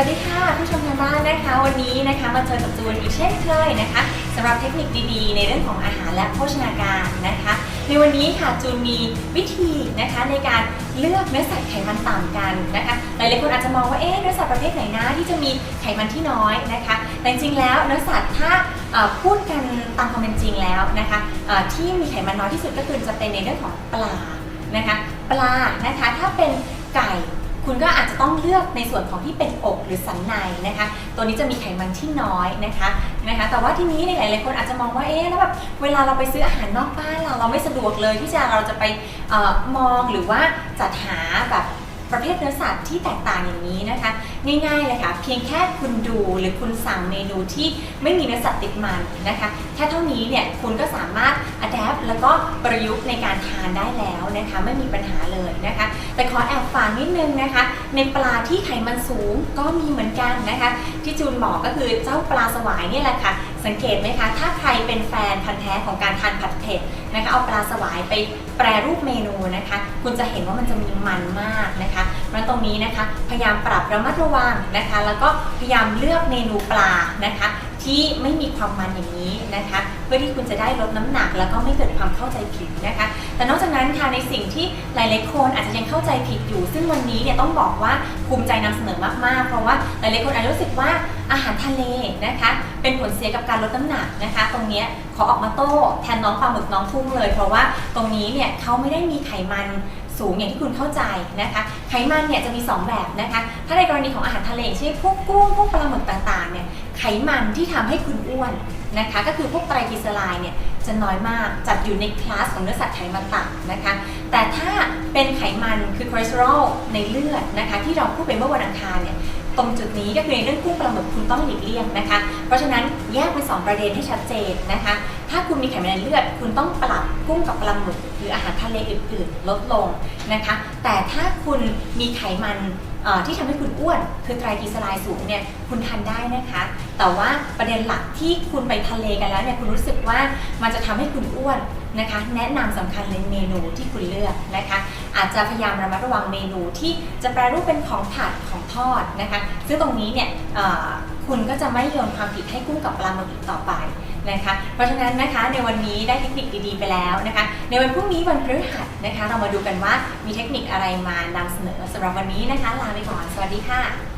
วัสดีค่ะผู้ชมทางบ้านนะคะ วันนี้นะคะมาเจอกับจูนอีกเช่นเคยนะคะสำหรับเทคนิคดีๆ ในเรื่องของอาหารและโภชนาการนะคะ ในวันนี้ค่ะจูนมีวิธีนะคะในการเลือกเนื้อสัตว์ไขมันต่ำกันนะคะหลายๆคนอาจจะมองว่าเอ๊ะเนื้อสัตว์ประเภทไหนนะที่จะมีไขมันที่น้อยนะคะ แต่จริงๆแล้วเนื้อสัตว์ถ้าพูดกันตามความเป็นจริงแล้วนะคะที่มีไขมันน้อยที่สุดก็คือจะเป็นในเรื่องของปลานะคะ ปลานะคะถ้าเป็นไก่ คุณก็อาจจะต้องเลือกในส่วนของที่เป็นอกหรือสันในนะคะ ตัวนี้จะมีไขมันที่น้อยนะคะนะคะ แต่ว่าที่นี้เนี่ยหลายๆคนอาจจะมองว่าเอ๊ะแล้วแบบเวลาเราไปซื้ออาหารนอกบ้านเราเราไม่สะดวกเลยที่จะเราจะไปออมองหรือว่าจัดหาแบบประเภทเนื้อสัตว์ที่แตกต่างอย่างนี้นะคะ ง่ายๆเลยค่ะ เพียงแค่คุณดูหรือคุณสั่งเมนูที่ไม่มีเนื้อสัตว์ติดมันนะคะ แค่เท่านี้เนี่ยคุณก็สามารถอัดแอปแล้วก็ประยุกต์ในการทานได้แล้วนะคะ ไม่มีปัญหาเลยนะคะ อแอบฝากนิดนึงนะคะ ในปลาที่ไขมันสูงก็มีเหมือนกันนะคะ ที่จูนบอกก็คือเจ้าปลาสวายเนี่ยแหละค่ะ สังเกตไหมคะ ถ้าใครเป็นแฟนพันธ์แท้ของการทานผัดเผ็ดนะคะเอาปลาสวายไปแปรรูปเมนูนะคะ คุณจะเห็นว่ามันจะมีมันมากนะคะเพราะฉะนั้นตรงนี้นะคะ พยายามปรับระมัดระวังนะคะ แล้วก็พยายามเลือกเมนูปลานะคะ ที่ไม่มีความมันอย่างนี้นะคะ เพื่อที่คุณจะได้ลดน้ำหนัก แล้วก็ไม่เกิดความเข้าใจผิดนะคะ แต่นอกจากนั้นค่ะในสิ่งที่หลายๆคนอาจจะยังเข้าใจผิดอยู่ ซึ่งวันนี้เนี่ยต้องบอกว่าภูมิใจนำเสนอมากๆ เพราะว่าหลายๆคนอาจจะรู้สึกว่าอาหารทะเลนะคะ เป็นผลเสียกับการลดน้ำหนักนะคะ ตรงนี้ขอออกมาโต้แทนน้องปลาหมึกน้องพุ่งเลย เพราะว่าตรงนี้เนี่ยเขาไม่ได้มีไขมันสูงอย่างที่คุณเข้าใจนะคะ ไขมันเนี่ยจะมี 2 แบบนะคะ ถ้าในกรณีของอาหารทะเลเช่นพวกกุ้งพวกปลาหมึกต่างๆเนี่ยไขมันที่ทำให้คุณอ้วนนะคะ ก็คือพวกไตรกลีเซอไรด์เนี่ย จะน้อยมาก จัดอยู่ในคลาสของเนื้อสัตว์ไขมันต่ำนะคะ แต่ถ้าเป็นไขมันคือคอเลสเตอรอลในเลือดนะคะ ที่เราพูดไปเมื่อวันอังคารเนี่ย ตรงจุดนี้ก็คือในเรื่องกุ้งปลาหมึกคุณต้องหลีกเลี่ยงนะคะ เพราะฉะนั้นแยกเป็นสองประเด็นให้ชัดเจนนะคะ ถ้าคุณมีไขมันในเลือด คุณต้องปรับกุ้งกับปลาหมึกหรืออาหารทะเลอื่นๆ ลดลงนะคะ แต่ถ้าคุณมีไขมันที่ทำให้คุณอ้วนคือไตรกลีเซอไรด์สูงเนี่ยคุณทานได้นะคะ แต่ว่าประเด็นหลักที่คุณไปทะเลกันแล้วเนี่ยคุณรู้สึกว่ามันจะทำให้คุณอ้วน นะคะ แนะนำสำคัญเลยเมนูที่คุณเลือกนะคะ อาจจะพยายามระมัดระวังเมนูที่จะแปรรูปเป็นของผัดของทอดนะคะซึ่งตรงนี้เนี่ยคุณก็จะไม่โยนความผิดให้กุ้งกับปลาหมึกอีกต่อไปนะคะ เพราะฉะนั้นนะคะในวันนี้ได้เทคนิคดีๆไปแล้วนะคะ ในวันพรุ่งนี้วันพฤหัสนะคะ เรามาดูกันว่ามีเทคนิคอะไรมานำเสนอสำหรับวันนี้นะคะลาไปก่อนสวัสดีค่ะ